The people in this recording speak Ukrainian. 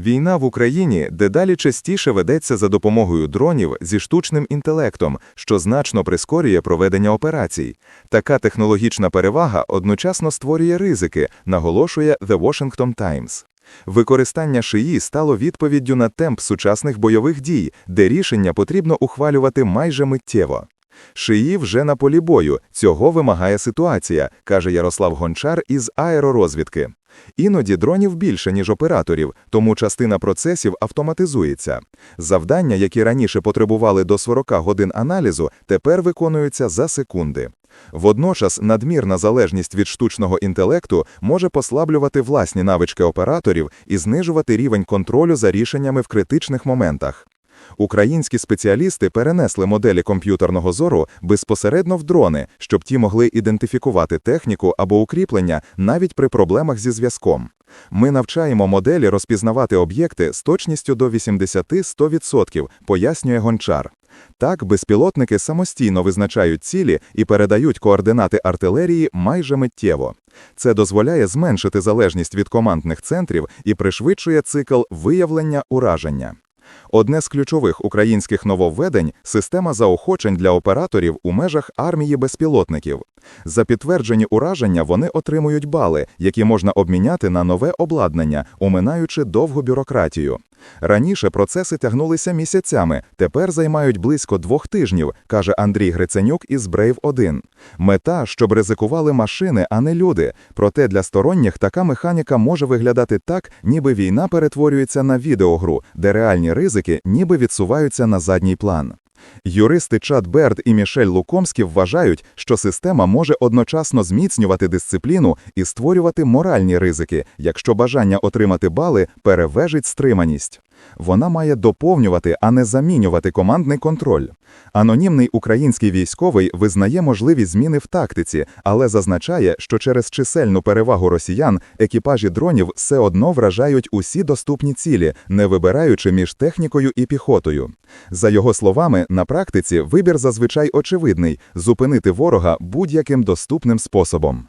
Війна в Україні дедалі частіше ведеться за допомогою дронів зі штучним інтелектом, що значно прискорює проведення операцій. Така технологічна перевага одночасно створює ризики, наголошує The Washington Times. Використання шиї стало відповіддю на темп сучасних бойових дій, де рішення потрібно ухвалювати майже миттєво. Шиї вже на полі бою, цього вимагає ситуація, каже Ярослав Гончар із аеророзвідки. Іноді дронів більше, ніж операторів, тому частина процесів автоматизується. Завдання, які раніше потребували до 40 годин аналізу, тепер виконуються за секунди. Водночас надмірна залежність від штучного інтелекту може послаблювати власні навички операторів і знижувати рівень контролю за рішеннями в критичних моментах. Українські спеціалісти перенесли моделі комп'ютерного зору безпосередньо в дрони, щоб ті могли ідентифікувати техніку або укріплення навіть при проблемах зі зв'язком. Ми навчаємо моделі розпізнавати об'єкти з точністю до 80-100%, пояснює гончар. Так, безпілотники самостійно визначають цілі і передають координати артилерії майже миттєво. Це дозволяє зменшити залежність від командних центрів і пришвидшує цикл виявлення ураження. Одне з ключових українських нововведень – система заохочень для операторів у межах армії безпілотників. За підтверджені ураження вони отримують бали, які можна обміняти на нове обладнання, оминаючи довгу бюрократію. Раніше процеси тягнулися місяцями, тепер займають близько двох тижнів, каже Андрій Гриценюк із Brave 1. Мета, щоб ризикували машини, а не люди. Проте для сторонніх така механіка може виглядати так, ніби війна перетворюється на відеогру, де реальні ризики ніби відсуваються на задній план. Юристи Чад Берд і Мішель Лукомський вважають, що система може одночасно зміцнювати дисципліну і створювати моральні ризики, якщо бажання отримати бали перевежить стриманість. Вона має доповнювати, а не замінювати командний контроль. Анонімний український військовий визнає можливість зміни в тактиці, але зазначає, що через чисельну перевагу росіян екіпажі дронів все одно вражають усі доступні цілі, не вибираючи між технікою і піхотою. За його словами, на практиці вибір зазвичай очевидний зупинити ворога будь-яким доступним способом.